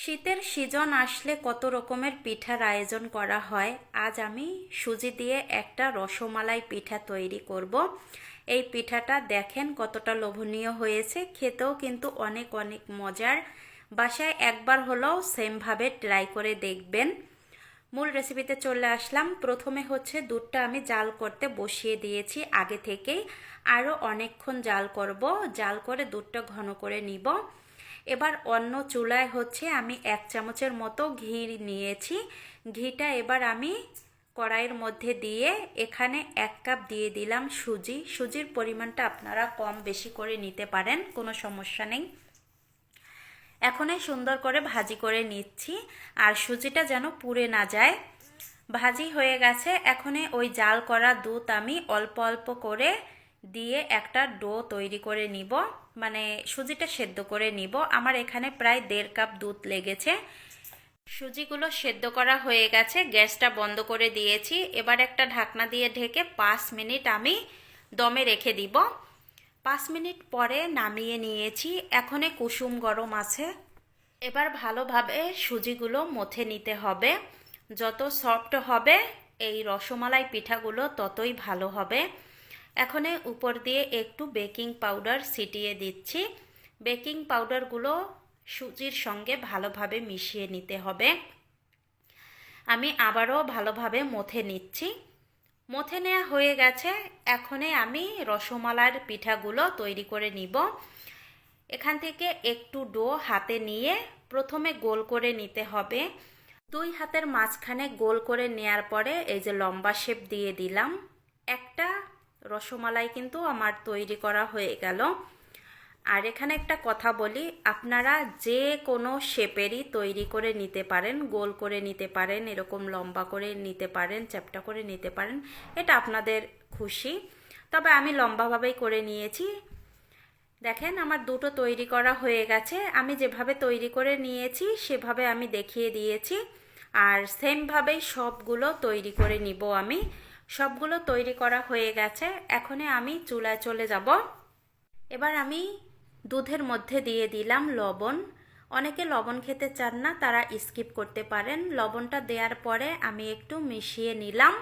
শীতের সিজন আসলে কত রকমের পিঠার আয়োজন করা হয়, আজ আমি সুজি দিয়ে একটা রসমালাই পিঠা তৈরি করব। এই পিঠাটা দেখেন কতটা লোভনীয় হয়েছে, খেতেও কিন্তু অনেক অনেক মজার। বাসায় একবার হলেও সেমভাবে ট্রাই করে দেখবেন। মূল রেসিপিতে চলে আসলাম, প্রথমে হচ্ছে দুধটা আমি জাল করতে বসিয়ে দিয়েছি আগে থেকেই। আরও অনেকক্ষণ জাল করব, জাল করে দুধটা ঘন করে নিব। এবার অন্য চুলায় হচ্ছে আমি এক চামচের মতো ঘি নিয়েছি। ঘিটা এবার আমি কড়াইয়ের মধ্যে দিয়ে এখানে এক কাপ দিয়ে দিলাম সুজি। সুজির পরিমাণটা আপনারা কম বেশি করে নিতে পারেন, কোনো সমস্যা নেই। এখনই সুন্দর করে ভাজি করে নিচ্ছি আর সুজিটা যেন পুড়ে না যায়। ভাজি হয়ে গেছে। এখনই ওই জাল করা দুধ আমি অল্প অল্প করে দিয়ে একটা ডো তৈরি করে নিব। মানে সুজিটা সেদ্ধ করে নিব। আমার এখানে প্রায় দেড় কাপ দুধ লেগেছে। সুজিগুলো সেদ্ধ করা হয়ে গেছে, গ্যাসটা বন্ধ করে দিয়েছি। এবার একটা ঢাকনা দিয়ে ঢেকে পাঁচ মিনিট আমি দমে রেখে দিব। পাঁচ মিনিট পরে নামিয়ে নিয়েছি। এখনে কুসুম গরম আছে। এবার ভালোভাবে সুজিগুলো মথে নিতে হবে। যত সফট হবে, এই রসমালাই পিঠাগুলো ততই ভালো হবে। এখানে উপর দিয়ে একটু বেকিং পাউডার ছিটিয়ে দিচ্ছি। বেকিং পাউডারগুলো সুজির সঙ্গে ভালোভাবে মিশিয়ে নিতে হবে। আমি আবারও ভালোভাবে মথে নিচ্ছি। মথে নেওয়া হয়ে গেছে। এখনে আমি রসমালার পিঠাগুলো তৈরি করে নিব। এখান থেকে একটু ডো হাতে নিয়ে প্রথমে গোল করে নিতে হবে। দুই হাতের মাঝখানে গোল করে নেয়ার পরে এই যে লম্বা শেপ দিয়ে দিলাম। একটা রসমালাই কিন্তু আমার তৈরি করা হয়ে গেল। আর এখানে একটা কথা বলি, আপনারা যে কোনো শেপেরই তৈরি করে নিতে পারেন, গোল করে নিতে পারেন, এরকম লম্বা করে নিতে পারেন, চ্যাপটা করে নিতে পারেন, এটা আপনাদের খুশি। তবে আমি লম্বাভাবেই করে নিয়েছি। দেখেন আমার দুটো তৈরি করা হয়ে গেছে, আমি যেভাবে তৈরি করে নিয়েছি সেভাবে আমি দেখিয়ে দিয়েছি। আর সেমভাবেই সবগুলো তৈরি করে নিব আমি। সবগুলো তৈরি করা হয়ে গেছে। এখনে আমি চুলায় চলে যাব। এবার আমি দুধের মধ্যে দিয়ে দিলাম লবণ। অনেকে লবণ খেতে চান না, তারা স্কিপ করতে পারেন। লবণটা দেওয়ার পরে আমি একটু মিশিয়ে নিলাম।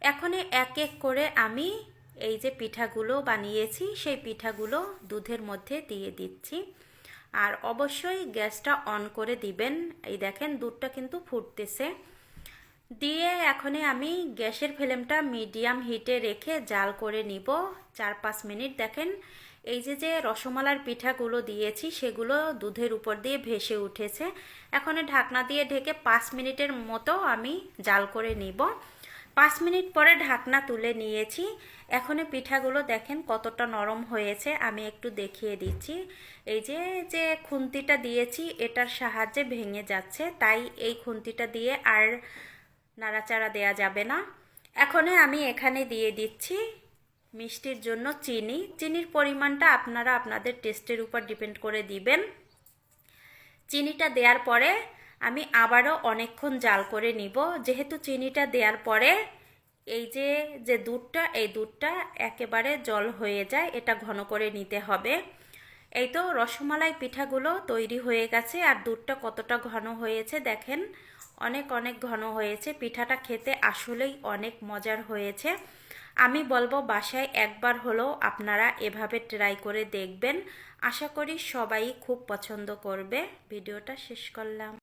এখনই এক এক করে আমি এই যে পিঠাগুলো বানিয়েছি, সেই পিঠাগুলো দুধের মধ্যে দিয়ে দিচ্ছি। আর অবশ্যই গ্যাসটা অন করে দিবেন। এই দেখেন দুধটা কিন্তু ফুটতেছে। দিয়ে এখনই আমি গ্যাসের ফ্লেমটা মিডিয়াম হিটে রেখে জাল করে নিব। চার পাঁচ মিনিট দেখেন, এই যে যে রসমালার পিঠাগুলো দিয়েছি সেগুলো দুধের উপর দিয়ে ভেসে উঠেছে। এখন ঢাকনা দিয়ে ঢেকে পাঁচ মিনিটের মতো আমি জাল করে নিব। পাঁচ মিনিট পরে ঢাকনা তুলে নিয়েছি। এখন পিঠাগুলো দেখেন কতটা নরম হয়েছে, আমি একটু দেখিয়ে দিচ্ছি। এই যে যে খুন্তিটা দিয়েছি এটার সাহায্যে ভেঙে যাচ্ছে, তাই এই খুন্তিটা দিয়ে আর নাড়াচাড়া দেয়া যাবে না। এখনে আমি এখানে দিয়ে দিচ্ছি মিষ্টির জন্য চিনি। চিনির পরিমাণটা আপনারা আপনাদের টেস্টের উপর ডিপেন্ড করে দিবেন। চিনিটা দেওয়ার পরে আমি আবারও অনেকক্ষণ জাল করে নিব। যেহেতু চিনিটা দেওয়ার পরে এই যে যে দুধটা, এই দুধটা একেবারে জল হয়ে যায়, এটা ঘন করে নিতে হবে। এই তো রসমালাই পিঠাগুলো তৈরি হয়ে গেছে, আর দুধটা কতটা ঘন হয়েছে দেখেন। অনেক অনেক ঘন হয়েছে। পিঠাটা খেতে আসলেই অনেক মজার হয়েছে। আমি বলব বাসায় একবার হলেও আপনারা এভাবে ট্রাই করে দেখবেন। আশা করি সবাই খুব পছন্দ করবে। ভিডিওটা শেষ করলাম।